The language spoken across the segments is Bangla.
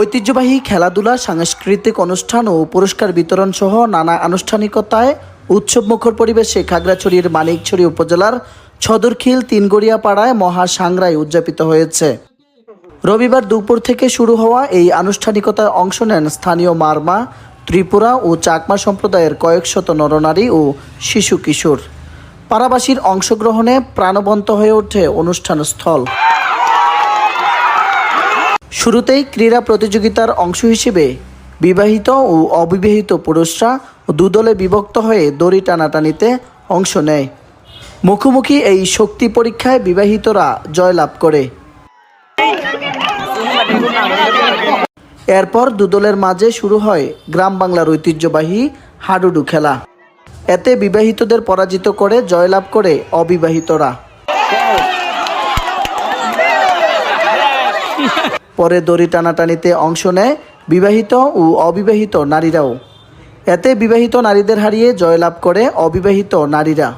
ঐতিহ্যবাহী খেলাধুলা, সাংস্কৃতিক অনুষ্ঠান ও পুরস্কার বিতরণ সহ নানা আনুষ্ঠানিকতায় উৎসব মুখর পরিবেশে খাগড়াছড়ির মানিকছড়ি উপজেলার ছদরখিল তিনগড়িয়া পাড়ায় মহা সাংরাই উদযাপিত হয়েছে। রবিবার দুপুর থেকে শুরু হওয়া এই আনুষ্ঠানিকতায় অংশ নেন স্থানীয় মারমা, ত্রিপুরা ও চাকমা সম্প্রদায়ের কয়েক শত নরনারী ও শিশু কিশোর। পাড়াবাসীর অংশগ্রহণে প্রাণবন্ত হয়ে ওঠে অনুষ্ঠান স্থল। শুরুতেই ক্রীড়া প্রতিযোগিতার অংশ হিসেবে বিবাহিত ও অবিবাহিত পুরুষরা দুদলে বিভক্ত হয়ে দড়ি টানাটানিতে অংশ নেয়। মুখোমুখি এই শক্তি পরীক্ষায় বিবাহিতরা জয়লাভ করে। এরপর দুদলের মাঝে শুরু হয় গ্রাম বাংলার ঐতিহ্যবাহী হাডুডু খেলা। এতে বিবাহিতদের পরাজিত করে জয়লাভ করে অবিবাহিতরা। পরে দড়ি টানাটানিতে অংশ নেয় বিবাহিত ও অবিবাহিত নারীরাও। এতে বিবাহিত নারীদের হারিয়ে জয়লাভ করে অবিবাহিত নারীরা।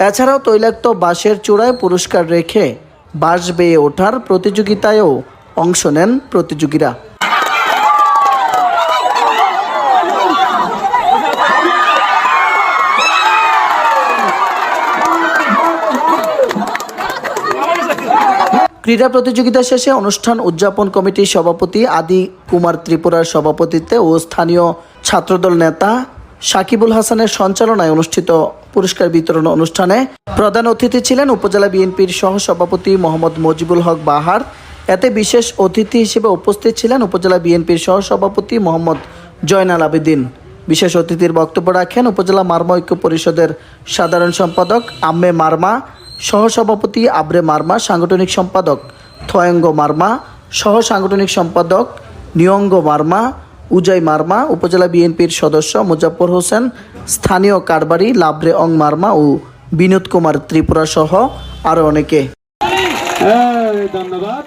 এছাড়াও তৈলাক্ত বাঁশের চূড়ায় পুরস্কার রেখে বাঁশ বেয়ে ওঠার প্রতিযোগিতায়ও অংশ নেন প্রতিযোগীরা। ক্রীড়া প্রতিযোগিতা শেষে অনুষ্ঠান উদযাপন কমিটির সভাপতি আদি কুমার ত্রিপুরার সভাপতিত্বে ও স্থানীয় ছাত্রদল নেতা সাকিবুল হাসানের সঞ্চালনায় অনুষ্ঠিত পুরস্কার বিতরণ অনুষ্ঠানে প্রধান অতিথি ছিলেন উপজেলা বিএনপির সহ সভাপতি মোহাম্মদ মজিবুল হক বাহার। এতে বিশেষ অতিথি হিসেবে উপস্থিত ছিলেন উপজেলা বিএনপির সহ সভাপতি মোহাম্মদ জয়নাল আবেদিন। বিশেষ অতিথির বক্তব্য রাখেন উপজেলা মার্মা ঐক্য পরিষদের সাধারণ সম্পাদক আম্মে মার্মা, সহসভাপতি আবরে মার্মা, সাংগঠনিক সম্পাদক থয়ঙ্গ মার্মা সহ সাংগঠনিক সম্পাদক নিয়ঙ্গ মার্মা উজাই মার্মা উপজেলা বিএনপির সদস্য মুজাফর হোসেন স্থানীয় কারবারি লাভরে অং মার্মা ও বিনোদ কুমার ত্রিপুরা সহ আরও অনেকে। ধন্যবাদ।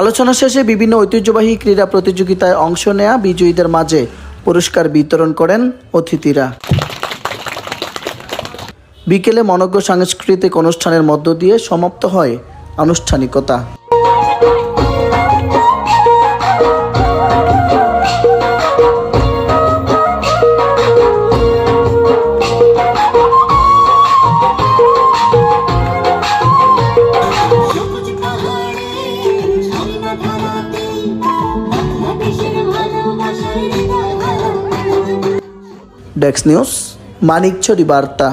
আলোচনা শেষে বিভিন্ন ঐতিহ্যবাহী ক্রীড়া প্রতিযোগিতায় অংশ নেয়া বিজয়ীদের মাঝে পুরস্কার বিতরণ করেন অতিথিরা। বিকেলে মনজ্ঞ সাংস্কৃতিক অনুষ্ঠানের মধ্য দিয়ে সমাপ্ত হয় আনুষ্ঠানিকতা। ডেক্স নিউজ মানিকছড়ি বার্তা।